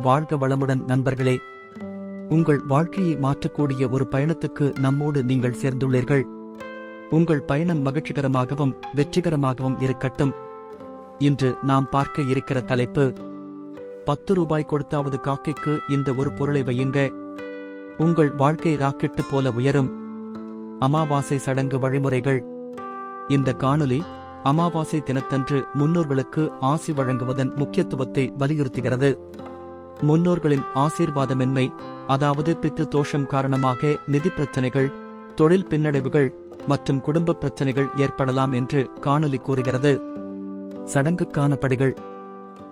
வாழ்க வளமுடன் நண்பர்களே. உங்கள் வாழ்க்கையை மாற்றக்கூடிய ஒரு பயணத்துக்கு நம்மோடு நீங்கள் சேர்ந்துள்ளீர்கள். உங்கள் பயணம் மகிழ்ச்சிகரமாகவும் வெற்றிகரமாகவும் இருக்கட்டும். இன்று நாம் பார்க்க இருக்கிற தலைப்பு பத்து ரூபாய் கொடுத்தாவது காக்கைக்கு இந்த ஒரு பொருளை வையுங்க. உங்கள் வாழ்க்கை ராக்கெட்டு போல உயரும். அமாவாசை சடங்கு வழிமுறைகள். இந்த காணொலி அமாவாசை தினத்தன்று முன்னோர்களுக்கு ஆசி வழங்குவதன் முக்கியத்துவத்தை வலியுறுத்துகிறது. முன்னோர்களின் ஆசீர்வாதமின்மை அதாவது பித்து தோஷம் காரணமாக நிதி பிரச்சனைகள் தொழில் பின்னடைவுகள் மற்றும் குடும்ப பிரச்சனைகள் ஏற்படலாம் என்று காணொளி கூறுகிறது. சடங்குக்கான படிகள்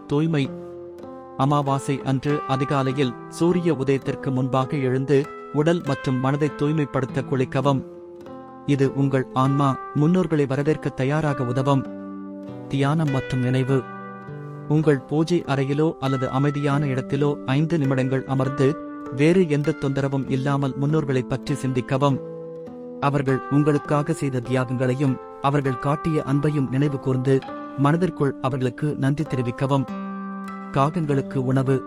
தூய்மை. அமாவாசை அன்று அதிகாலையில் சூரிய உதயத்திற்கு முன்பாக எழுந்து உடல் மற்றும் மனதை தூய்மைப்படுத்த குளிக்கவும். இது உங்கள் ஆன்மா முன்னோர்களை வரவேற்க தயாராக உதவும். தியானம் மற்றும் நினைவு. உங்கள் பூஜை அறையிலோ அல்லது அமைதியான இடத்திலோ ஐந்து நிமிடங்கள் அமர்ந்து வேறு எந்த தொந்தரவும் இல்லாமல் முன்னோர்களைப் பற்றி சிந்திக்கவும். அவர்கள் உங்களுக்காக செய்த தியாகங்களையும் அவர்கள் காட்டிய அன்பையும் நினைவு கூர்ந்து மனதிற்குள் அவர்களுக்கு நன்றி தெரிவிக்கவும். காகங்களுக்கு உணவு.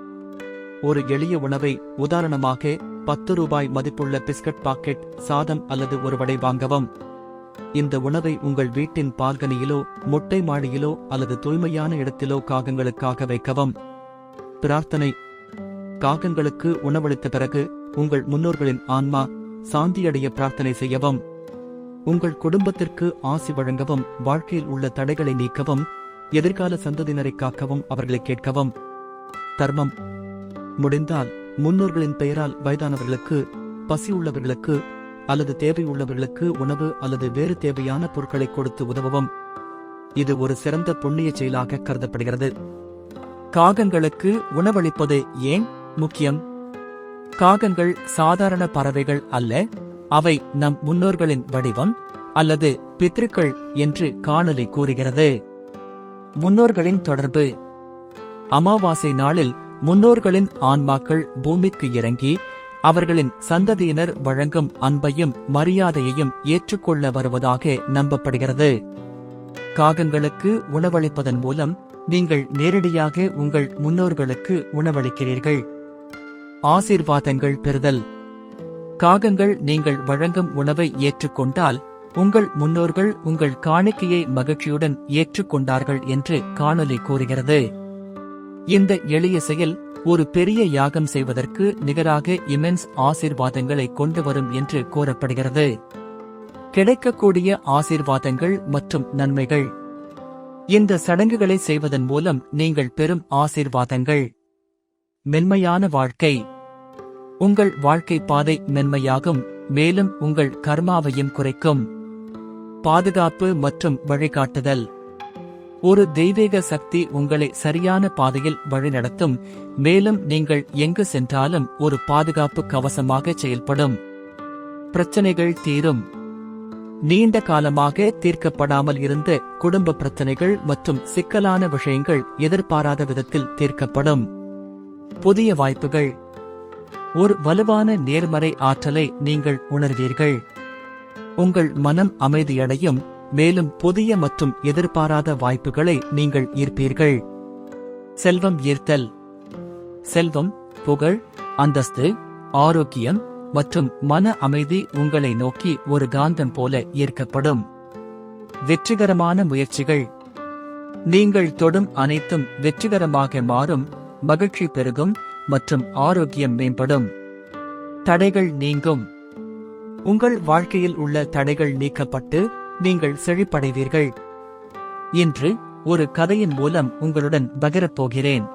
ஒரு எளிய உணவை உதாரணமாக பத்து ரூபாய் மதிப்புள்ள பிஸ்கட் பாக்கெட் சாதம் அல்லது ஒரு வடை வாங்கவும். இந்த உணவை உங்கள் வீட்டின் பால்கனியிலோ மொட்டை மாடியிலோ அல்லது தூய்மையான இடத்திலோ காகங்களுக்காக வைக்கவும். பிரார்த்தனை. காகங்களுக்கு உணவளித்த பிறகு உங்கள் முன்னோர்களின் ஆன்மா சாந்தியடைய பிரார்த்தனை செய்யவும். உங்கள் குடும்பத்திற்கு ஆசி வழங்கவும் வாழ்க்கையில் உள்ள தடைகளை நீக்கவும் எதிர்கால சந்ததியினரை காக்கவும் அவர்களை கேட்கவும். தர்மம். முடிந்தால் முன்னோர்களின் பெயரால் வயதானவர்களுக்கு பசி உள்ளவர்களுக்கு அல்லது தேவையுள்ளவர்களுக்கு உணவு அல்லது வேறு தேவையான பொருட்களை கொடுத்து உதவவும். இது ஒரு சிறந்த புண்ணிய செயலாக கருதப்படுகிறது. காகங்களுக்கு உணவளிப்பது ஏன் முக்கியம்? காகங்கள் சாதாரண பறவைகள் அல்ல அவை நம் முன்னோர்களின் வடிவம் அல்லது பித்ருக்கள் என்று காணொலி கூறுகிறது. முன்னோர்களின் தொடர்பு. அமாவாசை நாளில் முன்னோர்களின் ஆன்மாக்கள் பூமிக்கு இறங்கி அவர்களின் சந்ததியினர் வழங்கும் அன்பையும் மரியாதையையும் ஏற்றுக்கொள்ள வருவதாக நம்பப்படுகிறது. காகங்களுக்கு உணவளிப்பதன் மூலம் நீங்கள் நேரடியாக உங்கள் முன்னோர்களுக்கு உணவளிக்கிறீர்கள். ஆசீர்வாதங்கள் பெறுதல். காகங்கள் நீங்கள் வழங்கும் உணவை ஏற்றுக்கொண்டால் உங்கள் முன்னோர்கள் உங்கள் காணிக்கையை மகிழ்ச்சியுடன் ஏற்றுக்கொண்டார்கள் என்று காணொலி கூறுகிறது. இந்த எளிய செயல் ஒரு பெரிய யாகம் செய்வதற்கு நிகராக இமென்ஸ் ஆசிர்வாதங்களை கொண்டு வரும் என்று கூறப்படுகிறது. கிடைக்கக்கூடிய ஆசீர்வாதங்கள் மற்றும் நன்மைகள். இந்த சடங்குகளை செய்வதன் மூலம் நீங்கள் பெறும் ஆசீர்வாதங்கள். மென்மையான வாழ்க்கை. உங்கள் வாழ்க்கை பாதை மென்மையாகும் மேலும் உங்கள் கர்மாவையும் குறைக்கும். பாதுகாப்பு மற்றும் வழிகாட்டுதல். ஒரு தெய்வீக சக்தி உங்களை சரியான பாதையில் வழிநடத்தும். மேலும் நீங்கள் எங்கு சென்றாலும் ஒரு பாதுகாப்பு கவசமாக செயல்படும். பிரச்சனைகள் தீரும். நீண்ட காலமாக தீர்க்கப்படாமல் இருந்த குடும்ப பிரச்சனைகள் மற்றும் சிக்கலான விஷயங்கள் எதிர்பாராத விதத்தில் தீர்க்கப்படும். புதிய வாய்ப்புகள். ஒரு வலுவான நேர்மறை ஆற்றலை நீங்கள் உணர்வீர்கள். உங்கள் மனம் அமைதியடையும். மேலும் புதிய மற்றும் எதிர்பாராத வாய்ப்புகளை நீங்கள் ஈர்ப்பீர்கள். செல்வம் ஈர்த்தல். செல்வம் புகழ் அந்தஸ்து ஆரோக்கியம் மற்றும் மன அமைதி உங்களை நோக்கி ஒரு காந்தம் போல ஈர்க்கப்படும். வெற்றிகரமான முயற்சிகள். நீங்கள் தொடும் அனைத்தும் வெற்றிகரமாக மாறும் மகிழ்ச்சி பெருகும் மற்றும் ஆரோக்கியம் மேம்படும். தடைகள் நீங்கும். உங்கள் வாழ்க்கையில் உள்ள தடைகள் நீக்கப்பட்டு நீங்கள் செழிப்படைவீர்கள். இன்று ஒரு கதையின் மூலம் உங்களுடன் பகிரப் போகிறேன்.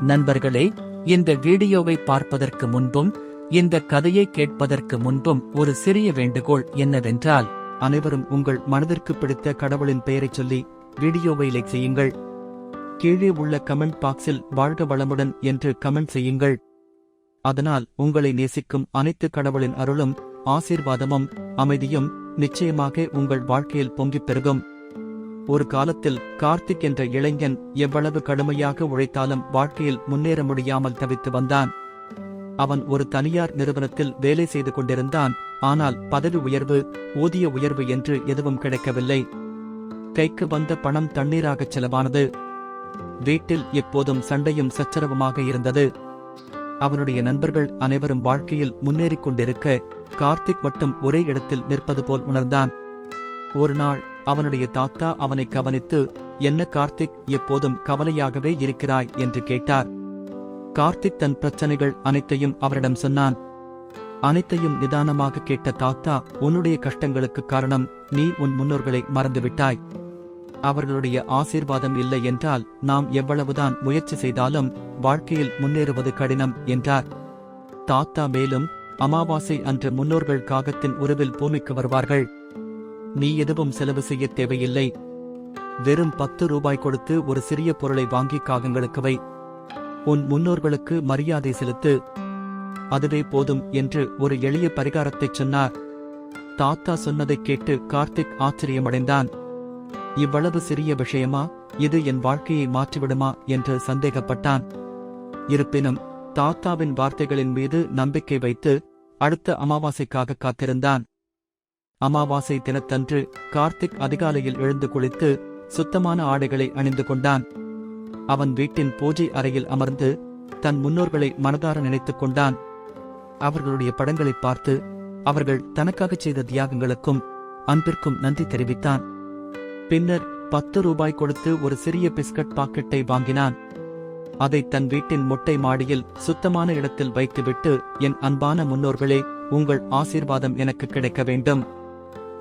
நண்பர்களே இந்த வீடியோவை பார்ப்பதற்கு முன்பும் இந்த கதையை கேட்பதற்கு முன்பும் ஒரு சிறிய வேண்டுகோள் என்னவென்றால் அனைவரும் உங்கள் மனதிற்கு பிடித்த கடவுளின் பெயரைச் சொல்லி வீடியோவை லைக் செய்யுங்கள். கீழே உள்ள கமெண்ட் பாக்ஸில் வாழ்க வளமுடன் என்று கமெண்ட் செய்யுங்கள். அதனால் உங்களை நேசிக்கும் அனைத்து கடவுளின் அருளும் ஆசீர்வாதமும் அமைதியும் நிச்சயமாக உங்கள் வாழ்க்கையில் பொங்கிப் பெருகும். ஒரு காலத்தில் கார்த்திக் என்ற இளைஞன் எவ்வளவு கடுமையாக உழைத்தாலும் வாழ்க்கையில் முன்னேற முடியாமல் தவித்து வந்தான். அவன் ஒரு தனியார் நிறுவனத்தில் வேலை செய்து கொண்டிருந்தான் ஆனால் பதவி உயர்வு ஊதிய உயர்வு என்று எதுவும் கிடைக்கவில்லை. கைக்கு வந்த பணம் தண்ணீராகச் செலவானது. வீட்டில் எப்போதும் சண்டையும் சச்சரவுமாக இருந்தது. அவனுடைய நண்பர்கள் அனைவரும் வாழ்க்கையில் முன்னேறிக் கொண்டிருக்க கார்த்திக் மட்டும் ஒரே இடத்தில் நிற்பது போல் உணர்ந்தான். ஒரு நாள் அவனுடைய தாத்தா அவனை கவனித்து என்ன கார்த்திக் எப்போதும் கவலையாகவே இருக்கிறாய்? என்று கேட்டார். கார்த்திக் தன் பிரச்சனைகள் அனைத்தையும் அவரிடம் சொன்னான். அனைத்தையும் நிதானமாக கேட்ட தாத்தா உன்னுடைய கஷ்டங்களுக்கு காரணம் நீ உன் முன்னோர்களை மறந்துவிட்டாய். அவர்களுடைய ஆசீர்வாதம் இல்லை என்றால் நாம் எவ்வளவுதான் முயற்சி செய்தாலும் வாழ்க்கையில் முன்னேறுவது கடினம் என்றார். தாத்தா மேலும் அமாவாசை அன்று முன்னோர்கள் காகத்தின் உருவில் பூமிக்கு வருவார்கள். நீ எதுவும் செலவு செய்ய தேவையில்லை. வெறும் பத்து ரூபாய் கொடுத்து ஒரு சிறிய பொருளை வாங்கி காகங்களுக்கு வை. உன் முன்னோர்களுக்கு மரியாதை செலுத்து. அதுவே போதும் என்று ஒரு எளிய பரிகாரத்தைச் சொன்னார். தாத்தா சொன்னதைக் கேட்டு கார்த்திக் ஆச்சரியமடைந்தான். இவ்வளவு சிறிய விஷயமா? இது என் வாழ்க்கையை மாற்றிவிடுமா? என்று சந்தேகப்பட்டான். இருப்பினும் தாத்தாவின் வார்த்தைகளின் மீது நம்பிக்கை வைத்து அடுத்த அமாவாசைக்காக காத்திருந்தான். அமாவாசை தினத்தன்று கார்த்திக் அதிகாலையில் எழுந்து குளித்து சுத்தமான ஆடைகளை அணிந்து கொண்டான். அவன் வீட்டின் பூஜை அறையில் அமர்ந்து தன் முன்னோர்களை மனதார நினைத்துக் கொண்டான். அவர்களுடைய படங்களை பார்த்து அவர்கள் தனக்காகச் செய்த தியாகங்களுக்கும் அன்பிற்கும் நன்றி தெரிவித்தான். பின்னர் பத்து ரூபாய் கொடுத்து ஒரு சிறிய பிஸ்கட் பாக்கெட்டை வாங்கினான். அதை தன் வீட்டின் மொட்டை மாடியில் சுத்தமான இடத்தில் வைத்துவிட்டு என் அன்பான முன்னோர்களே உங்கள் ஆசீர்வாதம் எனக்கு கிடைக்க வேண்டும்.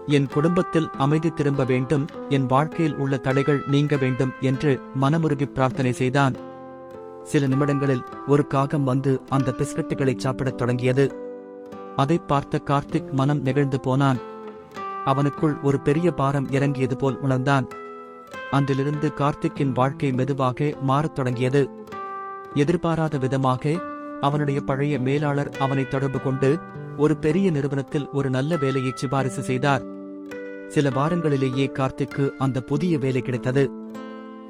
என் குடும்பத்தில் அமைதி திரும்ப வேண்டும். என் வாழ்க்கையில் உள்ள தடைகள் நீங்க வேண்டும் என்று மனமுருகி பிரார்த்தனை செய்தான். சில நிமிடங்களில் ஒரு காகம் வந்து அந்த பிஸ்கட்டுகளை சாப்பிடத் தொடங்கியது. அதைப் பார்த்த கார்த்திக் மனம் நெகிழ்ந்து போனான். அவனுக்குள் ஒரு பெரிய பாரம் இறங்கியது போல் உணர்ந்தான். அன்றிலிருந்து கார்த்திக்கின் வாழ்க்கை மெதுவாக மாறத் தொடங்கியது. எதிர்பாராத விதமாக அவனுடைய பழைய மேலாளர் அவனை தொடர்பு கொண்டு ஒரு பெரிய நிறுவனத்தில் ஒரு நல்ல வேலையை சிபாரிசு செய்தார். சில வாரங்களிலேயே கார்த்திக்கு அந்த புதிய வேலை கிடைத்தது.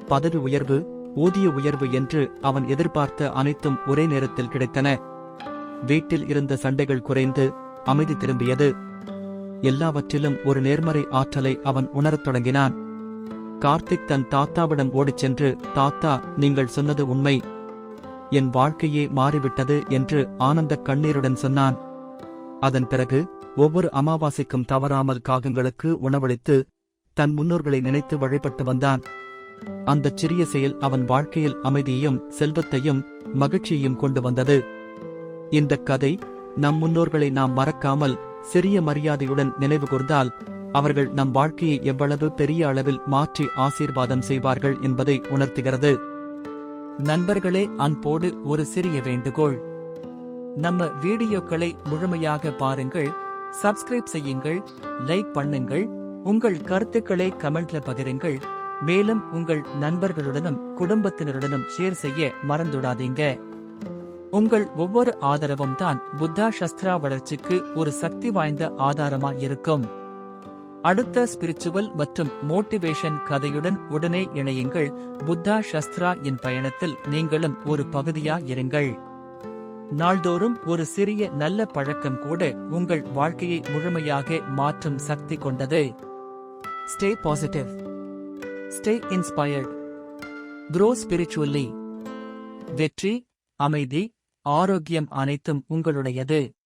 பதவி உயர்வு ஊதிய உயர்வு என்று அவன் எதிர்பார்த்த அனைத்தும் ஒரே நேரத்தில் கிடைத்தன. வீட்டில் இருந்த சண்டைகள் குறைந்து அமைதி திரும்பியது. எல்லாவற்றிலும் ஒரு நேர்மறை ஆற்றலை அவன் உணரத் தொடங்கினான். கார்த்திக் தன் தாத்தாவிடம் ஓடிச் சென்று தாத்தா நீங்கள் சொன்னது உண்மை. என் வாழ்க்கையே மாறிவிட்டது என்று ஆனந்த கண்ணீருடன் சொன்னான். அதன் பிறகு ஒவ்வொரு அமாவாசைக்கும் தவறாமல் காகங்களுக்கு உணவளித்து தன் முன்னோர்களை நினைத்து வழிபட்டு வந்தான். அந்தச் சிறிய செயல் அவன் வாழ்க்கையில் அமைதியையும் செல்வத்தையும் மகிழ்ச்சியையும் கொண்டு வந்தது. இந்தக் கதை நம் முன்னோர்களை நாம் மறக்காமல் சிறிய மரியாதையுடன் நினைவு கூர்ந்தால் அவர்கள் நம் வாழ்க்கையை எவ்வளவு பெரிய அளவில் மாற்றி ஆசீர்வாதம் செய்வார்கள் என்பதை உணர்த்துகிறது. நண்பர்களே அன்போடு ஒரு சிறிய வேண்டுகோள். நம்ம வீடியோக்களை முழுமையாக பாருங்கள் சப்ஸ்கிரைப் செய்யுங்கள் லைக் பண்ணுங்கள் உங்கள் கருத்துக்களை கமெண்ட்ல பகிருங்கள். மேலும் உங்கள் நண்பர்களுடனும் குடும்பத்தினருடனும் ஷேர் செய்ய மறந்துடாதீங்க. உங்கள் ஒவ்வொரு ஆதரவும் தான் புத்தா சஸ்திரா வளர்ச்சிக்கு ஒரு சக்தி வாய்ந்த ஆதாரமா இருக்கும். அடுத்த ஸ்பிரிச்சுவல் மற்றும் மோட்டிவேஷன் கதையுடன் உடனே இணையுங்கள். புத்தா ஷஸ்த்ரா என் பயணத்தில் நீங்களும் ஒரு பகுதியா இருங்கள். நாள்தோறும் ஒரு சிறிய நல்ல பழக்கம் கூட உங்கள் வாழ்க்கையை முழுமையாக மாற்றும் சக்தி கொண்டது. Stay positive stay inspired grow spiritually வெற்றி அமைதி ஆரோக்கியம் அனைத்தும் உங்களுடையது.